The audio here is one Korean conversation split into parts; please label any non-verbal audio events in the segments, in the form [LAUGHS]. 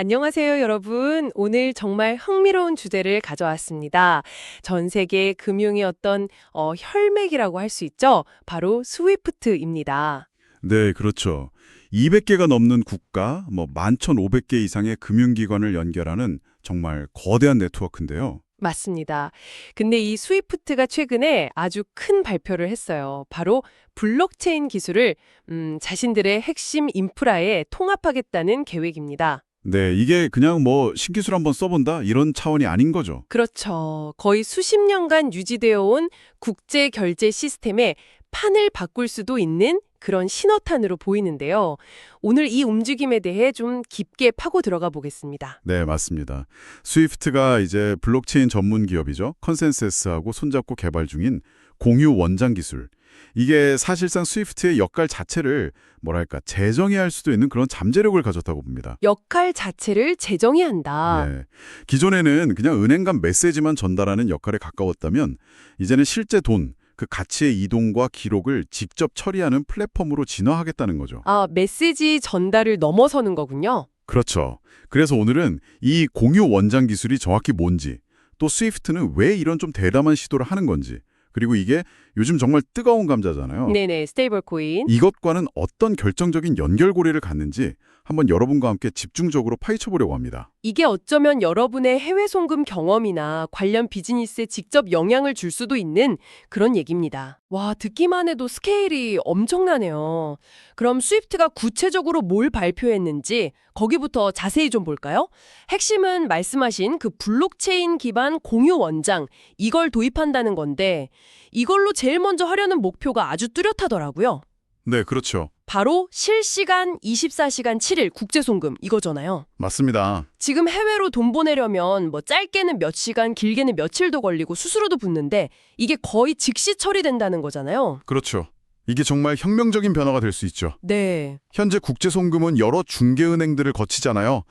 안녕하세요, 여러분. 오늘 정말 흥미로운 주제를 가져왔습니다. 전 세계 금융의 어떤 어, 혈맥이라고 할 수 있죠. 바로 스위프트입니다. 네, 그렇죠. 200개가 넘는 국가, 뭐 11,500개 이상의 금융기관을 연결하는 정말 거대한 네트워크인데요. 맞습니다. 근데 이 스위프트가 최근에 아주 큰 발표를 했어요. 바로 블록체인 기술을 음, 자신들의 핵심 인프라에 통합하겠다는 계획입니다. 네, 이게 그냥 뭐 신기술 한번 써본다 이런 차원이 아닌 거죠. 그렇죠. 거의 수십 년간 유지되어 온 국제 결제 시스템의 판을 바꿀 수도 있는 그런 신호탄으로 보이는데요. 오늘 이 움직임에 대해 좀 깊게 파고 들어가 보겠습니다. 네, 맞습니다. 스위프트가 이제 블록체인 전문 기업이죠. 컨센서스하고 손잡고 개발 중인 공유 원장 기술. 이게 사실상 스위프트의 역할 자체를 뭐랄까 재정의할 수도 있는 그런 잠재력을 가졌다고 봅니다. 역할 자체를 재정의 한다. 네. 기존에는 그냥 은행 간 메시지만 전달하는 역할에 가까웠다면 이제는 실제 돈, 그 가치의 이동과 기록을 직접 처리하는 플랫폼으로 진화하겠다는 거죠. 아, 메시지 전달을 넘어서는 거군요. 그렇죠. 그래서 오늘은 이 공유 원장 기술이 정확히 뭔지, 또 스위프트는 왜 이런 좀 대담한 시도를 하는 건지, 그리고 이게 요즘 정말 뜨거운 감자잖아요. 네네, 스테이블 코인. 이것과는 어떤 결정적인 연결고리를 갖는지 한번 여러분과 함께 집중적으로 파헤쳐 보려고 합니다. 이게 어쩌면 여러분의 해외 송금 경험이나 관련 비즈니스에 직접 영향을 줄 수도 있는 그런 얘기입니다. 와, 듣기만 해도 스케일이 엄청나네요. 그럼 스위프트가 구체적으로 뭘 발표했는지 거기부터 자세히 좀 볼까요? 핵심은 말씀하신 그 블록체인 기반 공유 원장 이걸 도입한다는 건데 이걸로 제일 먼저 하려는 목표가 아주 뚜렷하더라고요. 네, 그렇죠. 바로 실시간 24시간 7일 국제 송금 이거잖아요. 맞습니다. 지금 해외로 돈 보내려면 뭐 짧게는 몇 시간, 길게는 며칠도 걸리고 수수료도 붙는데 이게 거의 즉시 처리된다는 거잖아요. 그렇죠. 이게 정말 혁명적인 변화가 될 수 있죠. 네. 현재 국제송금은 여러 중개은행들을 거치잖아요.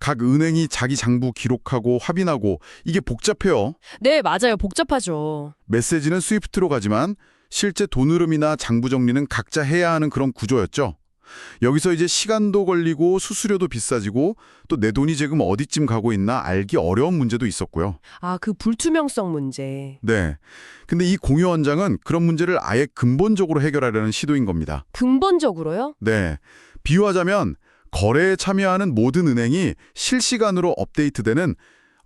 각 은행이 자기 장부 기록하고 확인하고 이게 복잡해요. 네, 맞아요. 복잡하죠. 메시지는 스위프트로 가지만 실제 돈 흐름이나 장부 정리는 각자 해야 하는 그런 구조였죠. 여기서 이제 시간도 걸리고 수수료도 비싸지고 또 내 돈이 지금 어디쯤 가고 있나 알기 어려운 문제도 있었고요. 아, 그 불투명성 문제. 네. 근데 이 공유 원장은 그런 문제를 아예 근본적으로 해결하려는 시도인 겁니다. 근본적으로요? 네. 비유하자면 거래에 참여하는 모든 은행이 실시간으로 업데이트되는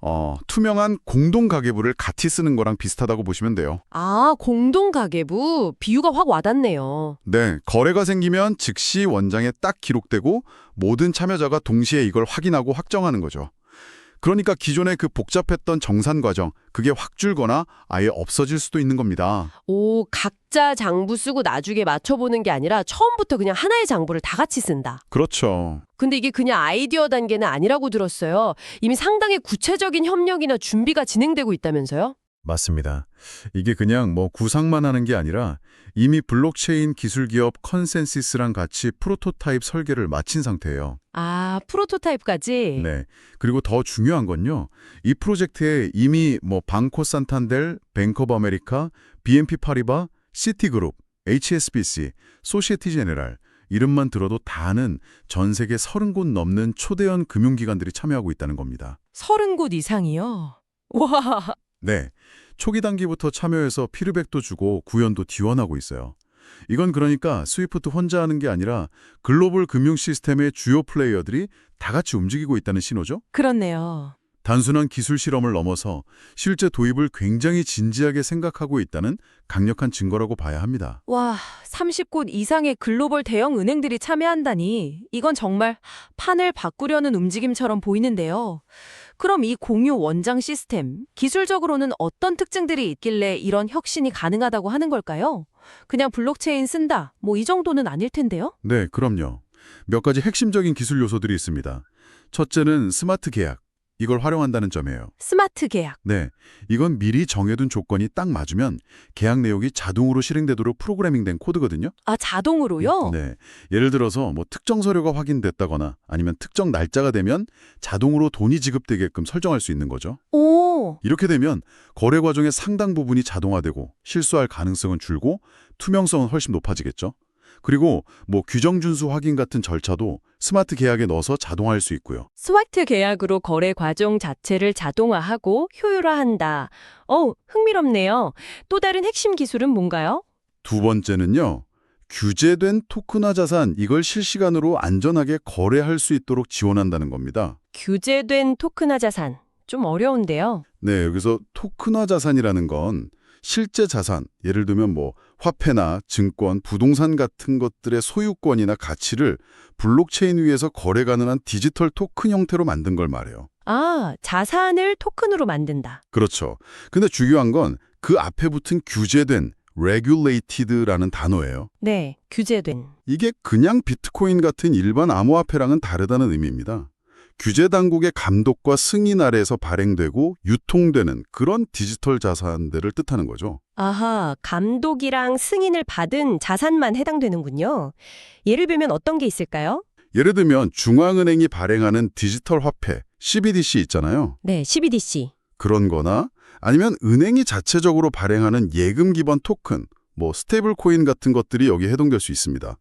어, 투명한 공동 가계부를 같이 쓰는 거랑 비슷하다고 보시면 돼요. 아, 공동 가계부 비유가 확 와닿네요. 네, 거래가 생기면 즉시 원장에 딱 기록되고 모든 참여자가 동시에 이걸 확인하고 확정하는 거죠. 그러니까 기존의 그 복잡했던 정산 과정, 그게 확 줄거나 아예 없어질 수도 있는 겁니다. 오, 각자 장부 쓰고 나중에 맞춰보는 게 아니라 처음부터 그냥 하나의 장부를 다 같이 쓴다. 그렇죠. 근데 이게 그냥 아이디어 단계는 아니라고 들었어요. 이미 상당히 구체적인 협력이나 준비가 진행되고 있다면서요? 맞습니다. 이게 그냥 뭐 구상만 하는 게 아니라 이미 블록체인 기술 기업 컨센시스랑 같이 프로토타입 설계를 마친 상태예요. 아, 프로토타입까지? 네. 그리고 더 중요한 건요. 이 프로젝트에 이미 뭐 방코 산탄델, 뱅크 오브 아메리카, BNP 파리바, 시티그룹, HSBC, 소시에티 제네랄 이름만 들어도 다 아는 전 세계 30곳 넘는 초대형 금융기관들이 참여하고 있다는 겁니다. 서른 곳 이상이요? 와, 네. 초기 단계부터 참여해서 피드백도 주고 구현도 지원하고 있어요. 이건 그러니까 스위프트 혼자 하는 게 아니라 글로벌 금융 시스템의 주요 플레이어들이 다 같이 움직이고 있다는 신호죠. 그렇네요. 단순한 기술 실험을 넘어서 실제 도입을 굉장히 진지하게 생각하고 있다는 강력한 증거라고 봐야 합니다. 와, 30곳 이상의 글로벌 대형 은행들이 참여한다니 이건 정말 판을 바꾸려는 움직임처럼 보이는데요. 그럼 이 공유 원장 시스템, 기술적으로는 어떤 특징들이 있길래 이런 혁신이 가능하다고 하는 걸까요? 그냥 블록체인 쓴다, 뭐 이 정도는 아닐 텐데요? 네, 그럼요. 몇 가지 핵심적인 기술 요소들이 있습니다. 첫째는 스마트 계약. 이걸 활용한다는 점이에요. 스마트 계약. 네, 이건 미리 정해둔 조건이 딱 맞으면 계약 내용이 자동으로 실행되도록 프로그래밍된 코드거든요. 아, 자동으로요? 네, 예를 들어서 뭐 특정 서류가 확인됐다거나 아니면 특정 날짜가 되면 자동으로 돈이 지급되게끔 설정할 수 있는 거죠. 오, 이렇게 되면 거래 과정의 상당 부분이 자동화되고 실수할 가능성은 줄고 투명성은 훨씬 높아지겠죠. 그리고 뭐 규정 준수 확인 같은 절차도 스마트 계약에 넣어서 자동화할 수 있고요. 스와트 계약으로 거래 과정 자체를 자동화하고 효율화한다. 어, 흥미롭네요. 또 다른 핵심 기술은 뭔가요? 두 번째는요. 규제된 토큰화 자산 이걸 실시간으로 안전하게 거래할 수 있도록 지원한다는 겁니다. 규제된 토큰화 자산. 좀 어려운데요. 네, 여기서 토큰화 자산이라는 건 실제 자산, 예를 들면 뭐 화폐나 증권, 부동산 같은 것들의 소유권이나 가치를 블록체인 위에서 거래 가능한 디지털 토큰 형태로 만든 걸 말해요. 아, 자산을 토큰으로 만든다. 그렇죠. 근데 중요한 건 그 앞에 붙은 규제된 regulated라는 단어예요. 네, 규제된. 이게 그냥 비트코인 같은 일반 암호화폐랑은 다르다는 의미입니다. 규제 당국의 감독과 승인 아래에서 발행되고 유통되는 그런 디지털 자산들을 뜻하는 거죠. 아하, 감독이랑 승인을 받은 자산만 해당되는군요. 예를 들면 어떤 게 있을까요? 예를 들면 중앙은행이 발행하는 디지털 화폐 CBDC 있잖아요. 네, CBDC. 그런 거나 아니면 은행이 자체적으로 발행하는 예금 기반 토큰, 뭐 스테이블 코인 같은 것들이 여기에 해당될 수 있습니다.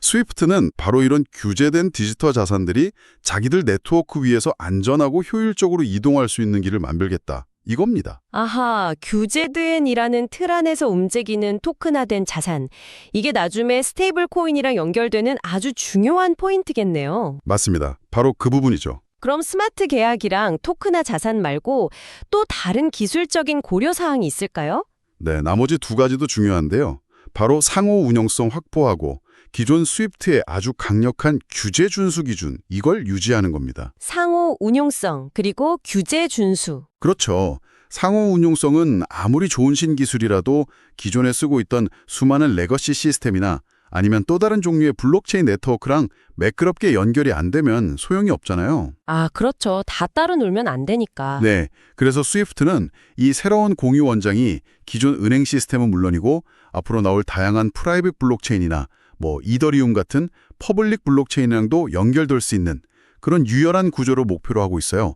스위프트는 바로 이런 규제된 디지털 자산들이 자기들 네트워크 위에서 안전하고 효율적으로 이동할 수 있는 길을 만들겠다. 이겁니다. 아하, 규제된이라는 틀 안에서 움직이는 토큰화된 자산. 이게 나중에 스테이블 코인이랑 연결되는 아주 중요한 포인트겠네요. 맞습니다. 바로 그 부분이죠. 그럼 스마트 계약이랑 토큰화 자산 말고 또 다른 기술적인 고려 사항이 있을까요? 네, 나머지 두 가지도 중요한데요. 바로 상호 운영성 확보하고 기존 스위프트의 아주 강력한 규제 준수 기준, 이걸 유지하는 겁니다. 상호 운용성 그리고 규제 준수. 그렇죠. 상호 운용성은 아무리 좋은 신기술이라도 기존에 쓰고 있던 수많은 레거시 시스템이나 아니면 또 다른 종류의 블록체인 네트워크랑 매끄럽게 연결이 안 되면 소용이 없잖아요. 아, 그렇죠. 다 따로 놀면 안 되니까. 네. 그래서 스위프트는 이 새로운 공유 원장이 기존 은행 시스템은 물론이고 앞으로 나올 다양한 프라이빗 블록체인이나 뭐 이더리움 같은 퍼블릭 블록체인이랑도 연결될 수 있는 그런 유열한 구조를 목표로 하고 있어요.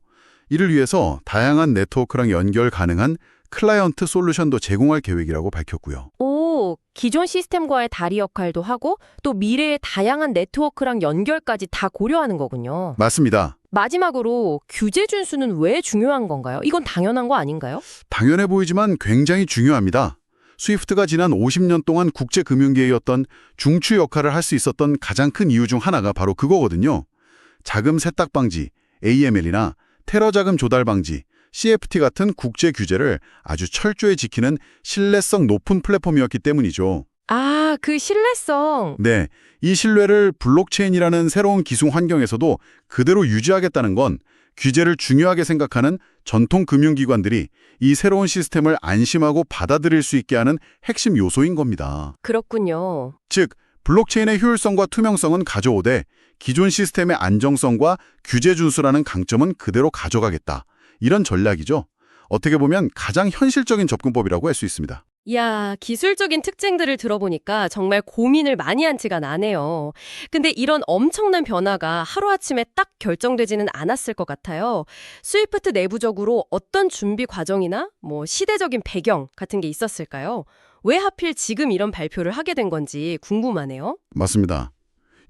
이를 위해서 다양한 네트워크랑 연결 가능한 클라이언트 솔루션도 제공할 계획이라고 밝혔고요. 오, 기존 시스템과의 다리 역할도 하고 또 미래의 다양한 네트워크랑 연결까지 다 고려하는 거군요. 맞습니다. 마지막으로 규제 준수는 왜 중요한 건가요? 이건 당연한 거 아닌가요? 당연해 보이지만 굉장히 중요합니다. 스위프트가 지난 50년 동안 국제금융계였던 중추 역할을 할 수 있었던 가장 큰 이유 중 하나가 바로 그거거든요. 자금 세탁 방지, AML이나 테러 자금 조달 방지, CFT 같은 국제 규제를 아주 철저히 지키는 신뢰성 높은 플랫폼이었기 때문이죠. 아, 그 신뢰성. 네, 이 신뢰를 블록체인이라는 새로운 기술 환경에서도 그대로 유지하겠다는 건 규제를 중요하게 생각하는 전통 금융기관들이 이 새로운 시스템을 안심하고 받아들일 수 있게 하는 핵심 요소인 겁니다. 그렇군요. 즉, 블록체인의 효율성과 투명성은 가져오되 기존 시스템의 안정성과 규제 준수라는 강점은 그대로 가져가겠다. 이런 전략이죠. 어떻게 보면 가장 현실적인 접근법이라고 할 수 있습니다. 야, 기술적인 특징들을 들어보니까 정말 고민을 많이 한 티가 나네요. 근데 이런 엄청난 변화가 하루아침에 딱 결정되지는 않았을 것 같아요. 스위프트 내부적으로 어떤 준비 과정이나 뭐 시대적인 배경 같은 게 있었을까요? 왜 하필 지금 이런 발표를 하게 된 건지 궁금하네요. 맞습니다.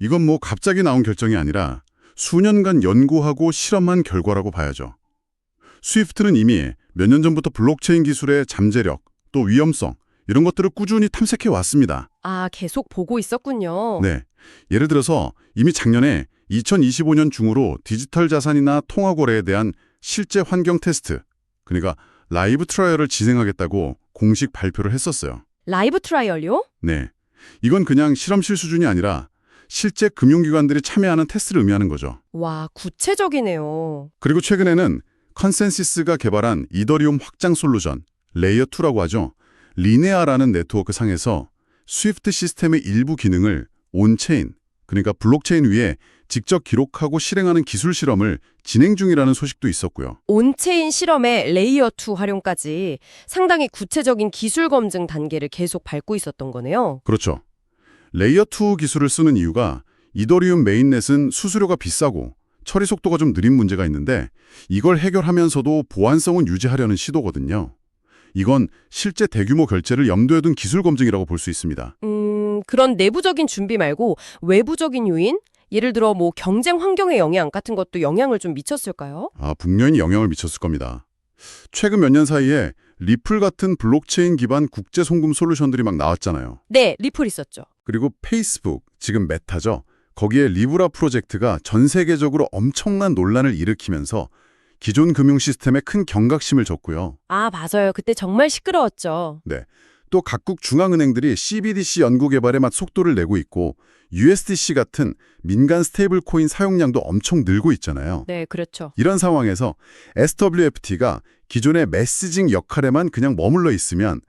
이건 뭐 갑자기 나온 결정이 아니라 수년간 연구하고 실험한 결과라고 봐야죠. 스위프트는 이미 몇 년 전부터 블록체인 기술의 잠재력, 또 위험성 이런 것들을 꾸준히 탐색해 왔습니다. 아, 계속 보고 있었군요. 네. 예를 들어서 이미 작년에 2025년 중으로 디지털 자산이나 통화 거래에 대한 실제 환경 테스트, 그러니까 라이브 트라이얼을 진행하겠다고 공식 발표를 했었어요. 라이브 트라이얼요? 네. 이건 그냥 실험실 수준이 아니라 실제 금융기관들이 참여하는 테스트를 의미하는 거죠. 와, 구체적이네요. 그리고 최근에는 컨센시스가 개발한 이더리움 확장 솔루션, 레이어 2라고 하죠. 리네아라는 네트워크 상에서 스위프트 시스템의 일부 기능을 온체인, 그러니까 블록체인 위에 직접 기록하고 실행하는 기술 실험을 진행 중이라는 소식도 있었고요. 온체인 실험의 레이어 2 활용까지 상당히 구체적인 기술 검증 단계를 계속 밟고 있었던 거네요. 그렇죠. 레이어2 기술을 쓰는 이유가 이더리움 메인넷은 수수료가 비싸고 처리 속도가 좀 느린 문제가 있는데 이걸 해결하면서도 보안성은 유지하려는 시도거든요. 이건 실제 대규모 결제를 염두에 둔 기술 검증이라고 볼 수 있습니다. 음, 그런 내부적인 준비 말고 외부적인 요인? 예를 들어 뭐 경쟁 환경의 영향 같은 것도 영향을 좀 미쳤을까요? 아, 분명히 영향을 미쳤을 겁니다. 최근 몇 년 사이에 리플 같은 블록체인 기반 국제 송금 솔루션들이 막 나왔잖아요. 네, 리플 있었죠. 그리고 페이스북, 지금 메타죠. 거기에 리브라 프로젝트가 전 세계적으로 엄청난 논란을 일으키면서 기존 금융 시스템에 큰 경각심을 줬고요. 아, 맞아요. 그때 정말 시끄러웠죠. 또 각국 중앙은행들이 CBDC 연구 개발에 막 속도를 내고 있고 USDC 같은 민간 스테이블 코인 사용량도 엄청 늘고 있잖아요. 네, 그렇죠. 이런 상황에서 SWFT가 기존의 메시징 역할에만 그냥 머물러 있으면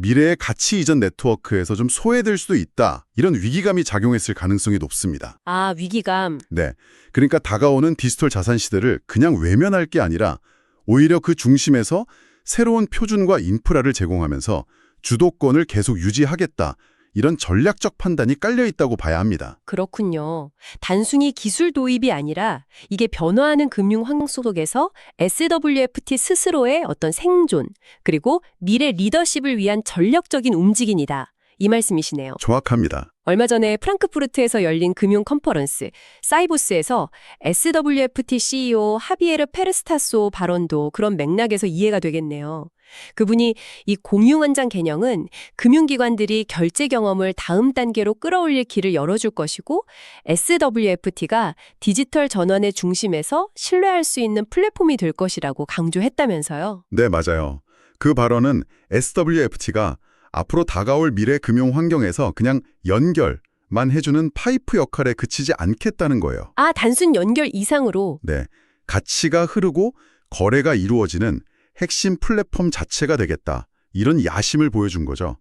미래의 가치 이전 네트워크에서 좀 소외될 수도 있다. 이런 위기감이 작용했을 가능성이 높습니다. 아, 위기감. 네. 그러니까 다가오는 디지털 자산 시대를 그냥 외면할 게 아니라 오히려 그 중심에서 새로운 표준과 인프라를 제공하면서 주도권을 계속 유지하겠다. 이런 전략적 판단이 깔려 있다고 봐야 합니다. 그렇군요. 단순히 기술 도입이 아니라 이게 변화하는 금융 환경 속에서 SWFT 스스로의 어떤 생존, 그리고 미래 리더십을 위한 전략적인 움직임이다. 이 말씀이시네요. 정확합니다. 얼마 전에 프랑크푸르트에서 열린 금융 컨퍼런스 사이보스에서 SWFT CEO 하비에르 페르스타소 발언도 그런 맥락에서 이해가 되겠네요. 그분이 이 공유원장 개념은 금융기관들이 결제 경험을 다음 단계로 끌어올릴 길을 열어줄 것이고 SWFT가 디지털 전환의 중심에서 신뢰할 수 있는 플랫폼이 될 것이라고 강조했다면서요. 네, 맞아요. 그 발언은 SWFT가 앞으로 다가올 미래 금융 환경에서 그냥 연결 만 해주는 파이프 역할에 그치지 않겠다는 거예요. 아, 단순 연결 이상으로 네, 가치가 흐르고 거래가 이루어지는 핵심 플랫폼 자체가 되겠다. 이런 야심을 보여준 거죠.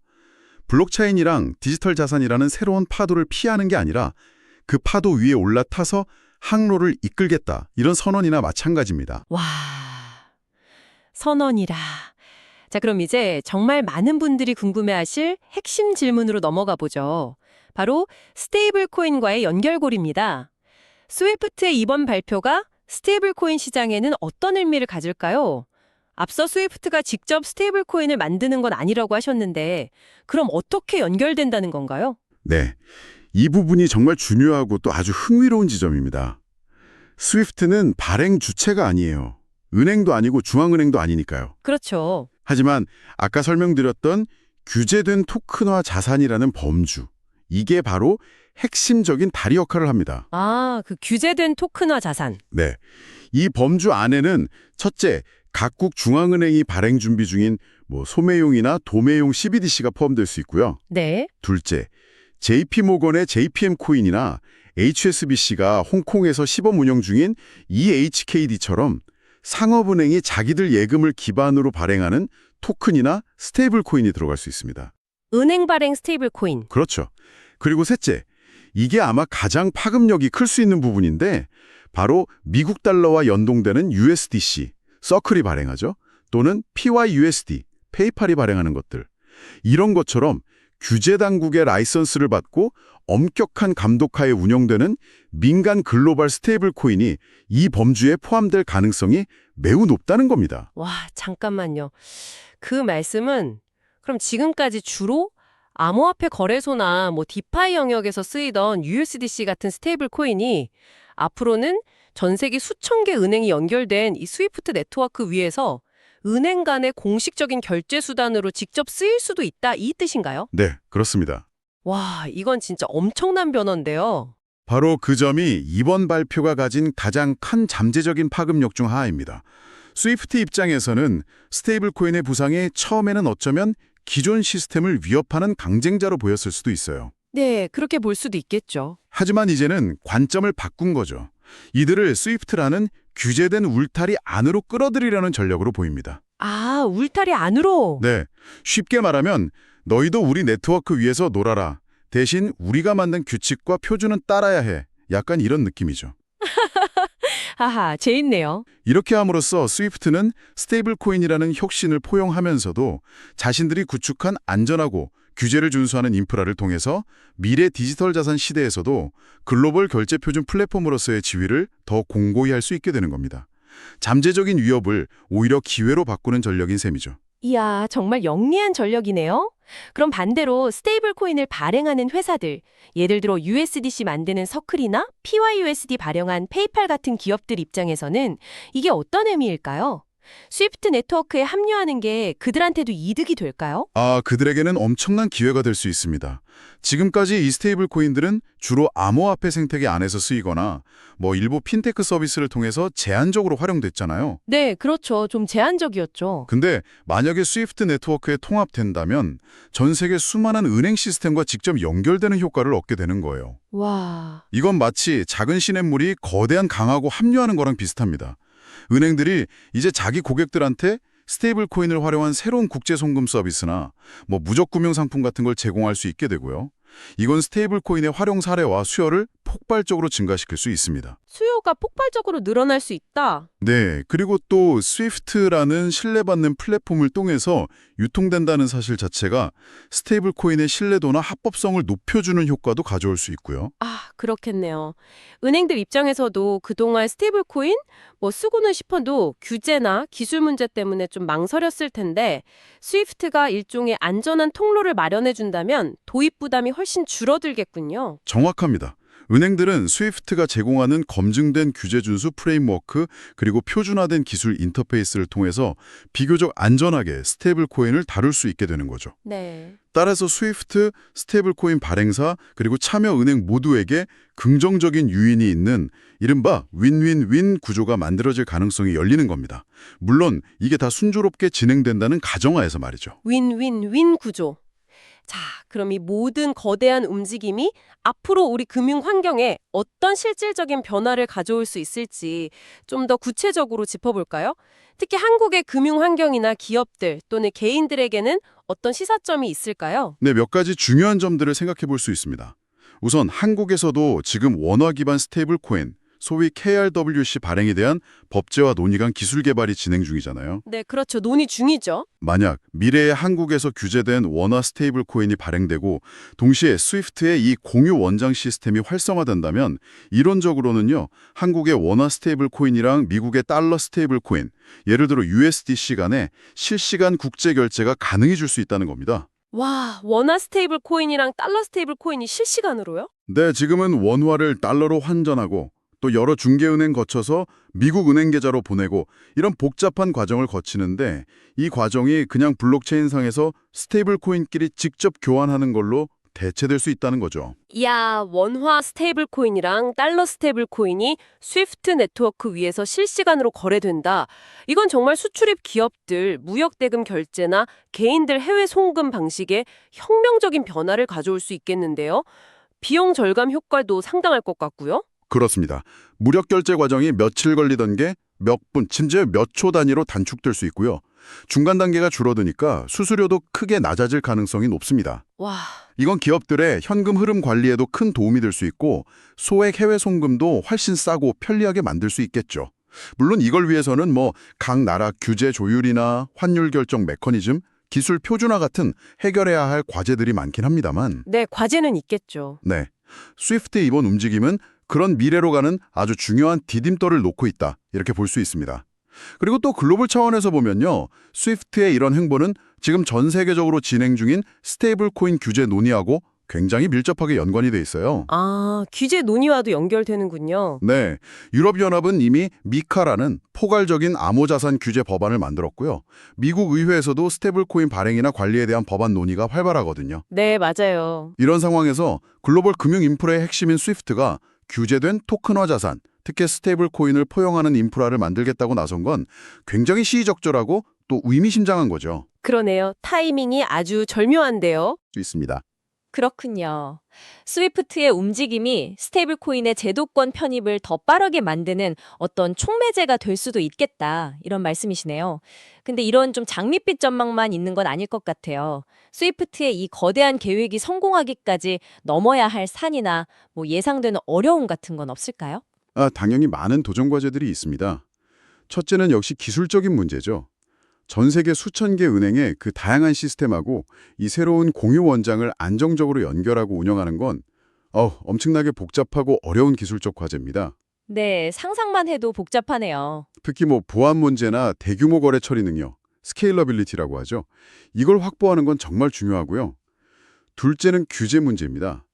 블록체인이랑 디지털 자산이라는 새로운 파도를 피하는 게 아니라 그 파도 위에 올라타서 항로를 이끌겠다. 이런 선언이나 마찬가지입니다. 와, 선언이라. 자, 그럼 이제 정말 많은 분들이 궁금해하실 핵심 질문으로 넘어가 보죠. 바로 스테이블 코인과의 연결고리입니다. 스위프트의 이번 발표가 스테이블 코인 시장에는 어떤 의미를 가질까요? 앞서 스위프트가 직접 스테이블 코인을 만드는 건 아니라고 하셨는데, 그럼 어떻게 연결된다는 건가요? 네, 이 부분이 정말 중요하고 또 아주 흥미로운 지점입니다. 스위프트는 발행 주체가 아니에요. 은행도 아니고 중앙은행도 아니니까요. 그렇죠. 하지만 아까 설명드렸던 규제된 토큰화 자산이라는 범주, 이게 바로 핵심적인 다리 역할을 합니다. 아, 그 규제된 토큰화 자산. 네, 이 범주 안에는 첫째, 각국 중앙은행이 발행 준비 중인 뭐 소매용이나 도매용 CBDC가 포함될 수 있고요. 네. 둘째, JP모건의 JPM 코인이나 HSBC가 홍콩에서 시범 운영 중인 EHKD처럼 상업은행이 자기들 예금을 기반으로 발행하는 토큰이나 스테이블 코인이 들어갈 수 있습니다. 은행 발행 스테이블 코인. 그렇죠. 그리고 셋째, 이게 아마 가장 파급력이 클 수 있는 부분인데 바로 미국 달러와 연동되는 USDC, 서클이 발행하죠. 또는 PYUSD, 페이팔이 발행하는 것들. 이런 것처럼 규제 당국의 라이선스를 받고 엄격한 감독하에 운영되는 민간 글로벌 스테이블 코인이 이 범주에 포함될 가능성이 매우 높다는 겁니다. 와, 잠깐만요. 그 말씀은 그럼 지금까지 주로 암호화폐 거래소나 뭐 디파이 영역에서 쓰이던 USDC 같은 스테이블 코인이 앞으로는 전 세계 수천 개 은행이 연결된 이 스위프트 네트워크 위에서 은행 간의 공식적인 결제 수단으로 직접 쓰일 수도 있다 이 뜻인가요? 네, 그렇습니다. 와, 이건 진짜 엄청난 변화인데요. 바로 그 점이 이번 발표가 가진 가장 큰 잠재적인 파급력 중 하나입니다. 스위프트 입장에서는 스테이블 코인의 부상이 처음에는 어쩌면 기존 시스템을 위협하는 강쟁자로 보였을 수도 있어요. 네, 그렇게 볼 수도 있겠죠. 하지만 이제는 관점을 바꾼 거죠. 이들을 스위프트라는 규제된 울타리 안으로 끌어들이려는 전략으로 보입니다. 아, 울타리 안으로. 네, 쉽게 말하면 너희도 우리 네트워크 위에서 놀아라. 대신 우리가 만든 규칙과 표준은 따라야 해. 약간 이런 느낌이죠. [LAUGHS] 하하, 재밌네요. 이렇게 함으로써 스위프트는 스테이블 코인이라는 혁신을 포용하면서도 자신들이 구축한 안전하고 규제를 준수하는 인프라를 통해서 미래 디지털 자산 시대에서도 글로벌 결제 표준 플랫폼으로서의 지위를 더 공고히 할 수 있게 되는 겁니다. 잠재적인 위협을 오히려 기회로 바꾸는 전략인 셈이죠. 이야, 정말 영리한 전력이네요. 그럼 반대로 스테이블 코인을 발행하는 회사들, 예를 들어 USDC 만드는 서클이나 PYUSD 발행한 페이팔 같은 기업들 입장에서는 이게 어떤 의미일까요? 스위프트 네트워크에 합류하는 게 그들한테도 이득이 될까요? 아, 그들에게는 엄청난 기회가 될 수 있습니다. 지금까지 이 스테이블 코인들은 주로 암호화폐 생태계 안에서 쓰이거나 뭐 일부 핀테크 서비스를 통해서 제한적으로 활용됐잖아요. 네, 그렇죠. 좀 제한적이었죠. 근데 만약에 스위프트 네트워크에 통합된다면 전 세계 수많은 은행 시스템과 직접 연결되는 효과를 얻게 되는 거예요. 와, 이건 마치 작은 시냇물이 거대한 강하고 합류하는 거랑 비슷합니다. 은행들이 이제 자기 고객들한테 스테이블 코인을 활용한 새로운 국제 송금 서비스나 뭐 무적 금융 상품 같은 걸 제공할 수 있게 되고요. 이건 스테이블 코인의 활용 사례와 수요를 폭발적으로 증가시킬 수 있습니다. 수요가 폭발적으로 늘어날 수 있다. 네, 그리고 또 스위프트라는 신뢰받는 플랫폼을 통해서 유통된다는 사실 자체가 스테이블 코인의 신뢰도나 합법성을 높여주는 효과도 가져올 수 있고요. 아, 그렇겠네요. 은행들 입장에서도 그동안 스테이블 코인 뭐 쓰고는 싶어도 규제나 기술 문제 때문에 좀 망설였을 텐데 스위프트가 일종의 안전한 통로를 마련해 준다면 도입 부담이 훨씬 줄어들겠군요. 정확합니다. 은행들은 스위프트가 제공하는 검증된 규제 준수 프레임워크 그리고 표준화된 기술 인터페이스를 통해서 비교적 안전하게 스테이블 코인을 다룰 수 있게 되는 거죠. 네. 따라서 스위프트, 스테이블 코인 발행사 그리고 참여 은행 모두에게 긍정적인 유인이 있는 이른바 윈윈윈 구조가 만들어질 가능성이 열리는 겁니다. 물론 이게 다 순조롭게 진행된다는 가정하에서 말이죠. 윈윈윈 구조. 자, 그럼 이 모든 거대한 움직임이 앞으로 우리 금융 환경에 어떤 실질적인 변화를 가져올 수 있을지 좀 더 구체적으로 짚어볼까요? 특히 한국의 금융 환경이나 기업들 또는 개인들에게는 어떤 시사점이 있을까요? 네, 몇 가지 중요한 점들을 생각해 볼 수 있습니다. 우선 한국에서도 지금 원화 기반 스테이블 코인, 소위 KRWC 발행에 대한 법제화 논의가 기술 개발이 진행 중이잖아요. 네, 그렇죠. 논의 중이죠. 만약 미래에 한국에서 규제된 원화 스테이블 코인이 발행되고 동시에 스위프트의 이 공유 원장 시스템이 활성화된다면 이론적으로는요. 한국의 원화 스테이블 코인이랑 미국의 달러 스테이블 코인, 예를 들어 USDC 간에 실시간 국제 결제가 가능해질 수 있다는 겁니다. 와, 원화 스테이블 코인이랑 달러 스테이블 코인이 실시간으로요? 네, 지금은 원화를 달러로 환전하고 또 여러 중개은행 거쳐서 미국 은행 계좌로 보내고 이런 복잡한 과정을 거치는데 이 과정이 그냥 블록체인상에서 스테이블 코인끼리 직접 교환하는 걸로 대체될 수 있다는 거죠. 이야, 원화 스테이블 코인이랑 달러 스테이블 코인이 스위프트 네트워크 위에서 실시간으로 거래된다. 이건 정말 수출입 기업들, 무역 대금 결제나 개인들 해외 송금 방식에 혁명적인 변화를 가져올 수 있겠는데요. 비용 절감 효과도 상당할 것 같고요. 그렇습니다. 무력 결제 과정이 며칠 걸리던 게 몇 분, 심지어 몇 초 단위로 단축될 수 있고요. 중간 단계가 줄어드니까 수수료도 크게 낮아질 가능성이 높습니다. 와, 이건 기업들의 현금 흐름 관리에도 큰 도움이 될 수 있고 소액 해외 송금도 훨씬 싸고 편리하게 만들 수 있겠죠. 물론 이걸 위해서는 뭐 각 나라 규제 조율이나 환율 결정 메커니즘, 기술 표준화 같은 해결해야 할 과제들이 많긴 합니다만 네, 과제는 있겠죠. 네. 스위프트의 이번 움직임은 그런 미래로 가는 아주 중요한 디딤돌을 놓고 있다. 이렇게 볼 수 있습니다. 그리고 또 글로벌 차원에서 보면요. 스위프트의 이런 행보는 지금 전 세계적으로 진행 중인 스테이블 코인 규제 논의하고 굉장히 밀접하게 연관이 돼 있어요. 아, 규제 논의와도 연결되는군요. 네. 유럽연합은 이미 미카라는 포괄적인 암호자산 규제 법안을 만들었고요. 미국 의회에서도 스테이블 코인 발행이나 관리에 대한 법안 논의가 활발하거든요. 네, 맞아요. 이런 상황에서 글로벌 금융 인프라의 핵심인 스위프트가 규제된 토큰화 자산, 특히 스테이블 코인을 포용하는 인프라를 만들겠다고 나선 건 굉장히 시의적절하고 또 의미심장한 거죠. 그러네요. 타이밍이 아주 절묘한데요. 수 있습니다. 그렇군요. 스위프트의 움직임이 스테이블 코인의 제도권 편입을 더 빠르게 만드는 어떤 촉매제가 될 수도 있겠다. 이런 말씀이시네요. 근데 이런 좀 장밋빛 전망만 있는 건 아닐 것 같아요. 스위프트의 이 거대한 계획이 성공하기까지 넘어야 할 산이나 뭐 예상되는 어려움 같은 건 없을까요? 아, 당연히 많은 도전 과제들이 있습니다. 첫째는 역시 기술적인 문제죠. 전 세계 수천 개 은행의 그 다양한 시스템하고 이 새로운 공유 원장을 안정적으로 연결하고 운영하는 건 어, 엄청나게 복잡하고 어려운 기술적 과제입니다. 네, 상상만 해도 복잡하네요. 특히 뭐 보안 문제나 대규모 거래 처리 능력, 스케일러빌리티라고 하죠. 이걸 확보하는 건 정말 중요하고요. 둘째는 규제 문제입니다.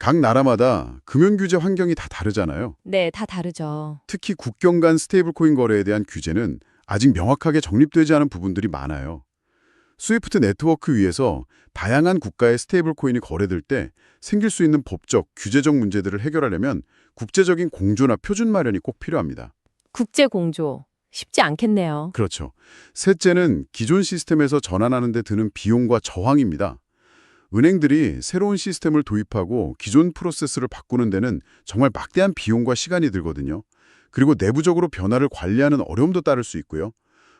각 나라마다 금융 규제 환경이 다 다르잖아요. 네, 다 다르죠. 특히 국경 간 스테이블 코인 거래에 대한 규제는 아직 명확하게 정립되지 않은 부분들이 많아요. 스위프트 네트워크 위에서 다양한 국가의 스테이블 코인이 거래될 때 생길 수 있는 법적, 규제적 문제들을 해결하려면 국제적인 공조나 표준 마련이 꼭 필요합니다. 국제 공조 쉽지 않겠네요. 그렇죠. 셋째는 기존 시스템에서 전환하는 데 드는 비용과 저항입니다. 은행들이 새로운 시스템을 도입하고 기존 프로세스를 바꾸는 데는 정말 막대한 비용과 시간이 들거든요. 그리고 내부적으로 변화를 관리하는 어려움도 따를 수 있고요.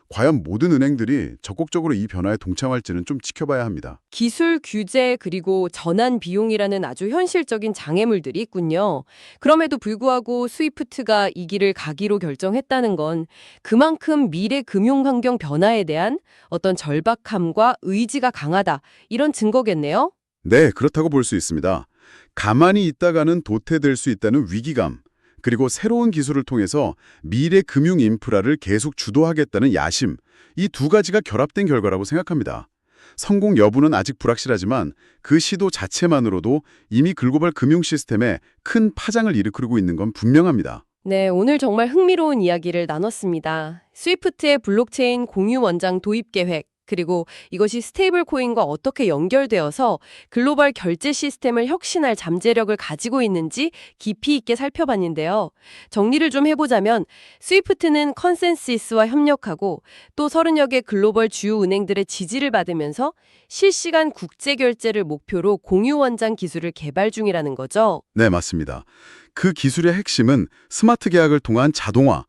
과연 모든 은행들이 적극적으로 이 변화에 동참할지는 좀 지켜봐야 합니다. 기술 규제 그리고 전환 비용이라는 아주 현실적인 장애물들이 있군요. 그럼에도 불구하고 스위프트가 이 길을 가기로 결정했다는 건 그만큼 미래 금융 환경 변화에 대한 어떤 절박함과 의지가 강하다 이런 증거겠네요. 네, 그렇다고 볼 수 있습니다. 가만히 있다가는 도태될 수 있다는 위기감, 그리고 새로운 기술을 통해서 미래 금융 인프라를 계속 주도하겠다는 야심, 이 두 가지가 결합된 결과라고 생각합니다. 성공 여부는 아직 불확실하지만 그 시도 자체만으로도 이미 글로벌 금융 시스템에 큰 파장을 일으키고 있는 건 분명합니다. 네, 오늘 정말 흥미로운 이야기를 나눴습니다. 스위프트의 블록체인 공유 원장 도입 계획, 그리고 이것이 스테이블 코인과 어떻게 연결되어서 글로벌 결제 시스템을 혁신할 잠재력을 가지고 있는지 깊이 있게 살펴봤는데요. 정리를 좀 해보자면 스위프트는 컨센시스와 협력하고 또 30여 개 글로벌 주요 은행들의 지지를 받으면서 실시간 국제 결제를 목표로 공유 원장 기술을 개발 중이라는 거죠. 네, 맞습니다. 그 기술의 핵심은 스마트 계약을 통한 자동화,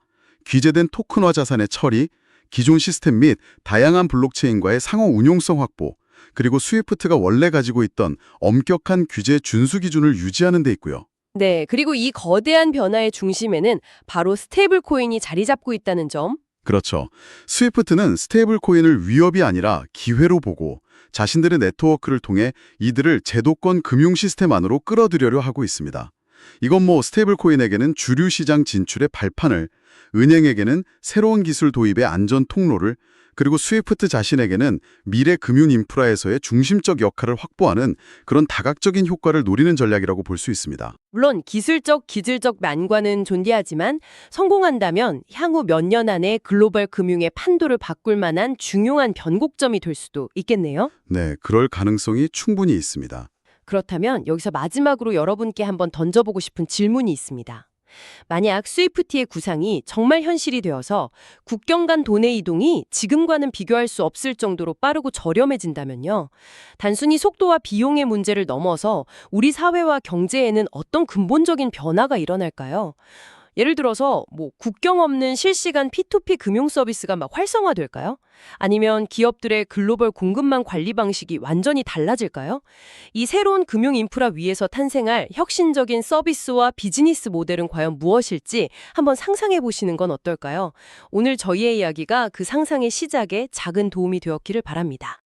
귀제된 토큰화 자산의 처리, 기존 시스템 및 다양한 블록체인과의 상호 운용성 확보, 그리고 스위프트가 원래 가지고 있던 엄격한 규제 준수 기준을 유지하는 데 있고요. 네, 그리고 이 거대한 변화의 중심에는 바로 스테이블 코인이 자리 잡고 있다는 점. 그렇죠. 스위프트는 스테이블 코인을 위협이 아니라 기회로 보고 자신들의 네트워크를 통해 이들을 제도권 금융 시스템 안으로 끌어들여려 하고 있습니다. 이건 뭐 스테이블 코인에게는 주류 시장 진출의 발판을, 은행에게는 새로운 기술 도입의 안전 통로를, 그리고 스위프트 자신에게는 미래 금융 인프라에서의 중심적 역할을 확보하는 그런 다각적인 효과를 노리는 전략이라고 볼 수 있습니다. 물론 기술적, 기술적 난관은 존재하지만 성공한다면 향후 몇 년 안에 글로벌 금융의 판도를 바꿀 만한 중요한 변곡점이 될 수도 있겠네요. 네, 그럴 가능성이 충분히 있습니다. 그렇다면 여기서 마지막으로 여러분께 한번 던져보고 싶은 질문이 있습니다. 만약 스위프트의 구상이 정말 현실이 되어서 국경 간 돈의 이동이 지금과는 비교할 수 없을 정도로 빠르고 저렴해진다면요. 단순히 속도와 비용의 문제를 넘어서 우리 사회와 경제에는 어떤 근본적인 변화가 일어날까요? 예를 들어서 뭐 국경 없는 실시간 P2P 금융 서비스가 막 활성화될까요? 아니면 기업들의 글로벌 공급망 관리 방식이 완전히 달라질까요? 이 새로운 금융 인프라 위에서 탄생할 혁신적인 서비스와 비즈니스 모델은 과연 무엇일지 한번 상상해 보시는 건 어떨까요? 오늘 저희의 이야기가 그 상상의 시작에 작은 도움이 되었기를 바랍니다.